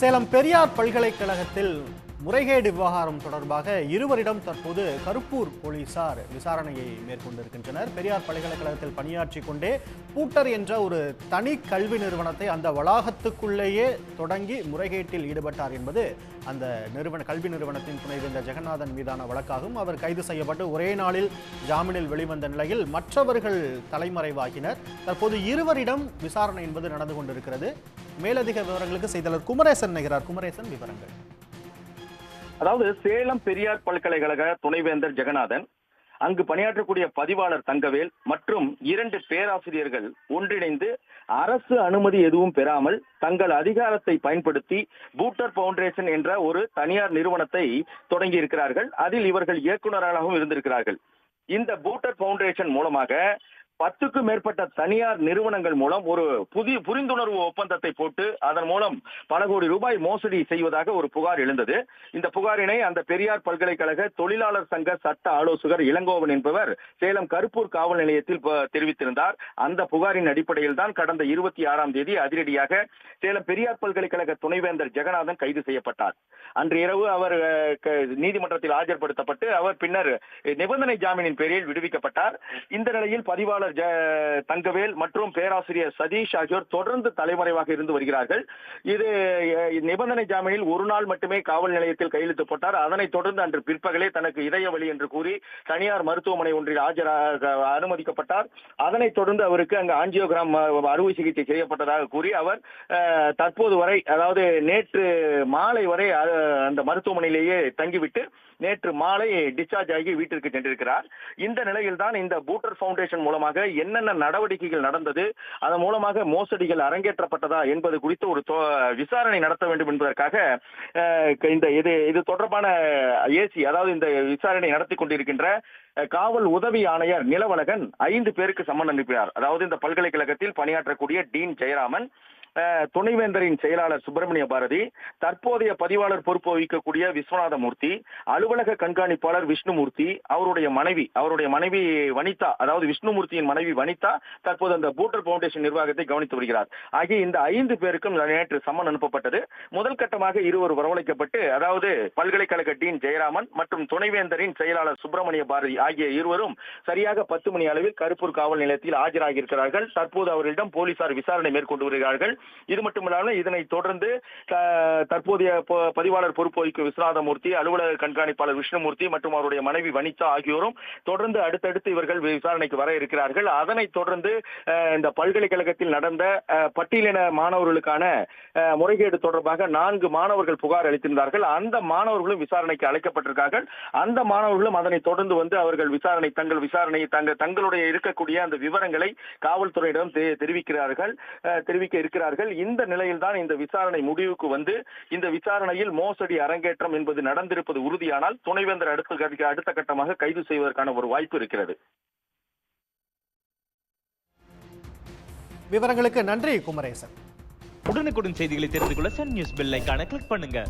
சேலம் பெரியார் பல்கலைக்கழகத்தில் முறைகேடு விவகாரம் தொடர்பாக இருவரிடம் தற்போது கருப்பூர் போலீசார் விசாரணையை மேற்கொண்டிருக்கின்றனர். பெரியார் பல்கலைக்கழகத்தில் பணியாற்றி கொண்டே பூட்டர் என்ற ஒரு தனி கல்வி நிறுவனத்தை அந்த வளாகத்துக்குள்ளேயே தொடங்கி முறைகேட்டில் ஈடுபட்டார் என்பது அந்த நிறுவன கல்வி நிறுவனத்தின் துணைவேந்தர் ஜெகநாதன் மீதான வழக்காகும். அவர் கைது செய்யப்பட்டு ஒரே நாளில் ஜாமீனில் வெளிவந்த நிலையில் மற்றவர்கள் தலைமறைவாகினர். தற்போது இருவரிடம் விசாரணை என்பது நடந்து கொண்டிருக்கிறது. மேலதிக விவரங்களுக்கு செய்தியாளர் குமரேசன் நிகரார் குமரேசன் விவரங்கள். அதாவது சேலம் பெரியார் பல்கலைக்கழக துணைவேந்தர் ஜெகநாதன் அங்கு பணியாற்றக்கூடிய பதிவாளர் தங்கவேல் மற்றும் இரண்டு பேராசிரியர்கள் ஒன்றிணைந்து அரசு அனுமதி எதுவும் பெறாமல் தங்கள் அதிகாரத்தை பயன்படுத்தி பூட்டர் பவுண்டேஷன் என்ற ஒரு தனியார் நிறுவனத்தை தொடங்கி இருக்கிறார்கள் அதில் இவர்கள் இயக்குநராகவும் இருந்திருக்கிறார்கள். இந்த பூட்டர் பவுண்டேஷன் மூலமாக பத்துக்கும் மேற்பட்ட தனியார் நிறுவனங்கள் மூலம் ஒரு புதிய புரிந்துணர்வு ஒப்பந்தத்தை போட்டு அதன் மூலம் பல கோடி ரூபாய் மோசடி செய்வதாக ஒரு புகார் எழுந்தது. இந்த புகாரினை அந்த பெரியார் பல்கலைக்கழக தொழிலாளர் சங்க சட்ட ஆலோசகர் இளங்கோவன் என்பவர் சேலம் கருப்பூர் காவல் நிலையத்தில் தெரிவித்திருந்தார். அந்த புகாரின் அடிப்படையில் தான் கடந்த இருபத்தி ஆறாம் தேதி அதிரடியாக சேலம் பெரியார் பல்கலைக்கழக துணைவேந்தர் ஜெகநாதன் கைது செய்யப்பட்டார். அன்று இரவு அவர் க- நீதிமன்றத்தில் ஆஜர்படுத்தப்பட்டு அவர் பின்னர் நிபந்தனை ஜாமீனின் பேரில் விடுவிக்கப்பட்டார். இந்த நிலையில் பதிவாளர் ஜ- தங்கவேல் மற்றும் பேராசிரியர் சதீஷ் ஆகியோர் தொடர்ந்து தலைமறைவாக இருந்து வருகிறார்கள். இது நிபந்தனை ஜாமீனில் ஒரு நாள் மட்டுமே காவல் நிலையத்தில் கையெழுத்து போட்டார். அதனைத் தொடர்ந்து அன்று பிற்பகலே தனக்கு இதய வலி என்று கூறி தனியார் மருத்துவமனை ஒன்றில் ஆஜராக அனுமதிக்கப்பட்டார். அதனைத் தொடர்ந்து அவருக்கு அங்கு ஆஞ்சியோகிராம் அறுவை சிகிச்சை செய்யப்பட்டதாக கூறி அவர் தற்போது வரை அதாவது நேற்று மாலை வரை அந்த மருத்துவமனையிலேயே தங்கிவிட்டு நேற்று மாலை டிஸ்சார்ஜ் ஆகி வீட்டிற்கு சென்றிருக்கிறார். இந்த நிலையில் தான் இந்த பூட்டர் பவுண்டேஷன் மூலமாக என்னென்ன நடவடிக்கைகள் நடந்தது அதன் மூலமாக மோசடிகள் அரங்கேற்றப்பட்டதா என்பது குறித்து ஒரு தொ- விசாரணை நடத்த வேண்டும் என்பதற்காக இந்த இது இது தொடர்பான ஏசி அதாவது இந்த விசாரணை நடத்தி கொண்டிருக்கின்ற காவல் உதவி ஆணையர் நிலவழகன் ஐந்து பேருக்கு சம்மன் அனுப்பினார். அதாவது இந்த பல்கலைக்கழகத்தில் பணியாற்றக்கூடிய டீன் ஜெயராமன் துணைவேந்தரின் செயலாளர் சுப்பிரமணிய பாரதி தற்போதைய பதிவாளர் பொறுப்பு வகிக்கக்கூடிய விஸ்வநாத மூர்த்தி அலுவலக கண்காணிப்பாளர் விஷ்ணுமூர்த்தி அவருடைய மனைவி அவருடைய மனைவி வனிதா அதாவது விஷ்ணுமூர்த்தியின் மனைவி வனிதா தற்போது அந்த பூட்டர் பவுண்டேஷன் நிர்வாகத்தை கவனித்து வருகிறார். ஆகிய இந்த ஐந்து பேருக்கும் நேற்று சம்மன் அனுப்பப்பட்டது. முதல் கட்டமாக இருவர் வரவழைக்கப்பட்டு அதாவது பல்கலைக்கழக டீன் ஜெயராமன் மற்றும் துணைவேந்தரின் செயலாளர் சுப்பிரமணிய பாரதி ஆகிய இருவரும் சரியாக பத்து மணி அளவில் கருப்பூர் காவல் நிலையத்தில் ஆஜராகி இருக்கிறார்கள் தற்போது அவர்களிடம் போலீசார் விசாரணை மேற்கொண்டு வருகிறார்கள். இது மட்டுமில்லாமல் இதனை தொடர்ந்து தற்போதைய பதிவாளர் பொறுப்பு வகிக்கும் விஸ்வநாதமூர்த்தி அலுவலக கண்காணிப்பாளர் விஷ்ணுமூர்த்தி மற்றும் அவருடைய மனைவி வனிதா ஆகியோரும் தொடர்ந்து அடுத்தடுத்து இவர்கள் விசாரணைக்கு வர இருக்கிறார்கள். அதனைத் தொடர்ந்து இந்த பல்கலைக்கழகத்தில் நடந்த பட்டியலின மாணவர்களுக்கான முறைகேடு தொடர்பாக நான்கு மாணவர்கள் புகார் அளித்திருந்தார்கள். அந்த மாணவர்களும் விசாரணைக்கு அழைக்கப்பட்டிருக்கார்கள். அந்த மாணவர்களும் அதனை தொடர்ந்து வந்து அவர்கள் விசாரணை தங்கள் விசாரணை தங்க தங்களுடைய இருக்கக்கூடிய அந்த விவரங்களை காவல்துறையிடம் தெரிவிக்கிறார்கள். தெரிவிக்க இருக்கிறார்கள். இந்த நிலையில் தான் இந்த விசாரணை முடிவுக்கு வந்து இந்த விசாரணையில் மோசடி அரங்கேற்றம் என்பது நடந்திருப்பது உறுதியானால் துணைவேந்தர் அடுத்த அடுத்த கட்டமாக கைது செய்வதற்கான ஒரு வாய்ப்பு இருக்கிறது. விவரங்களுக்கு நன்றி குமரேசன். உடனுக்குடன் செய்திகளை தெரிந்து கொள்ள சன் நியூஸ் பெல் கிளிக் பண்ணுங்க.